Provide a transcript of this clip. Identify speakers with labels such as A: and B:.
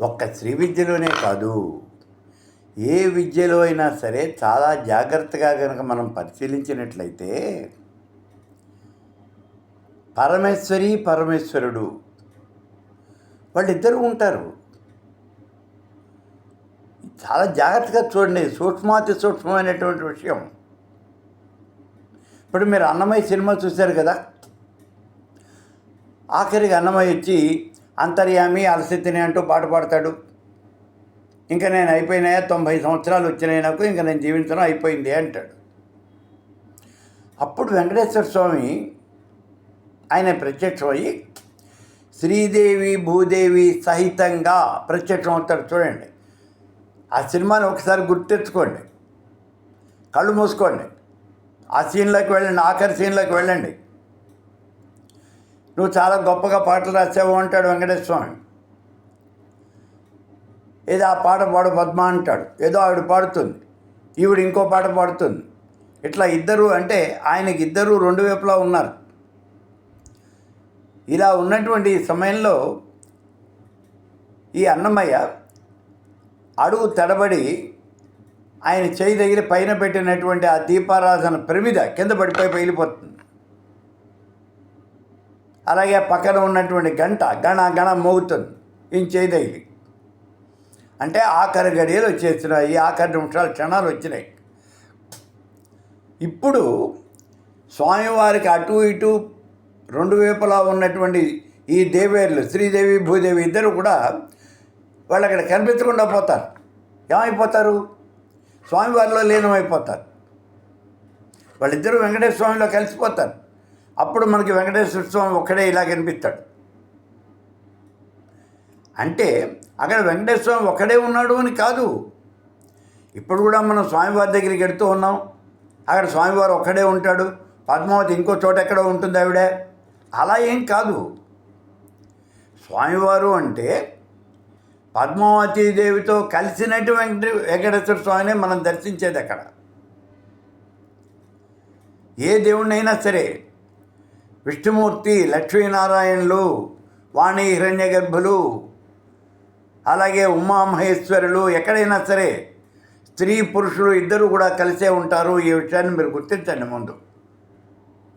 A: ఒక్క శ్రీ విద్యలోనే కాదు. ఏ విద్యలో అయినా సరే చాలా జాగ్రత్తగా కనుక మనం పరిశీలించినట్లయితే పరమేశ్వరి పరమేశ్వరుడు వాళ్ళిద్దరూ ఉంటారు. చాలా జాగ్రత్తగా చూడండి సూక్ష్మాతి సూక్ష్మమైనటువంటి విషయం. ఇప్పుడు మీరు అన్నమయ్య సినిమా చూశారు కదా? ఆఖరికి అన్నమయ్య వచ్చి అంతర్యామి అలసితిని అంటూ పాట పాడతాడు. ఇంకా నేను అయిపోయినాయా? తొంభై సంవత్సరాలు వచ్చినాయి నాకు ఇంకా నేను జీవించడం అయిపోయింది అంటాడు. అప్పుడు వెంకటేశ్వర స్వామి ఆయన ప్రత్యక్షమయ్యి శ్రీదేవి భూదేవి సహితంగా ప్రత్యక్షం అవుతాడు చూడండి. ఆ సినిమాని ఒకసారి గుర్తెచ్చుకోండి. కళ్ళు మూసుకోండి. ఆ సీన్లోకి వెళ్ళండి ఆఖరి సీన్లోకి వెళ్ళండి. నువ్వు చాలా గొప్పగా పాటలు రాసావు అంటాడు వెంకటేశ్వర స్వామి. ఏదో ఆ పాట పాడు పద్మ అంటాడు. ఏదో ఆవిడ పాడుతుంది. ఈవిడ ఇంకో పాట పాడుతుంది. ఇట్లా ఇద్దరు అంటే ఆయనకి ఇద్దరు రెండు వైపులా ఉన్నారు. ఇలా ఉన్నటువంటి సమయంలో ఈ అన్నమయ్య అడుగు తడబడి ఆయన చేయి దగ్గర పైన పెట్టినటువంటి ఆ దీపారాధన ప్రమిద కింద పడిపోయి పగిలిపోతుంది. అలాగే పక్కన ఉన్నటువంటి గంట గణ గణ మోగుతుంది ఇంచేదైంది అంటే ఆఖరి గడియలు వచ్చేస్తున్నాయి ఆఖరి నిమిషాలు క్షణాలు వచ్చినాయి. ఇప్పుడు స్వామివారికి అటు ఇటు రెండు వైపులా ఉన్నటువంటి ఈ దేవేర్లు శ్రీదేవి భూదేవి ఇద్దరు కూడా వాళ్ళు అక్కడ కనిపించకుండా పోతారు. ఏమైపోతారు? స్వామివారిలో లీనమైపోతారు. వాళ్ళిద్దరూ వెంకటేశ్వర స్వామిలో కలిసిపోతారు. అప్పుడు మనకి వెంకటేశ్వర స్వామి ఒక్కడే ఇలా కనిపిస్తాడు. అంటే అక్కడ వెంకటేశ్వర స్వామి ఒక్కడే ఉన్నాడు అని కాదు. ఇప్పుడు కూడా మనం స్వామివారి దగ్గరికి వెడుతూ ఉన్నాం. అక్కడ స్వామివారు ఒక్కడే ఉంటాడు. పద్మావతి ఇంకో చోట ఎక్కడో ఉంటుంది ఆవిడ. అలా ఏం కాదు. స్వామివారు అంటే పద్మావతి దేవితో కలిసినట్టు వెంకట వెంకటేశ్వర స్వామిని మనం దర్శించేది అక్కడ. ఏ దేవుణ్ణైనా సరే విష్ణుమూర్తి లక్ష్మీనారాయణులు వాణి హిరణ్య గర్భులు అలాగే ఉమామహేశ్వరులు ఎక్కడైనా సరే స్త్రీ పురుషులు ఇద్దరు కూడా కలిసే ఉంటారు. ఈ విషయాన్ని మీరు గుర్తించండి ముందు.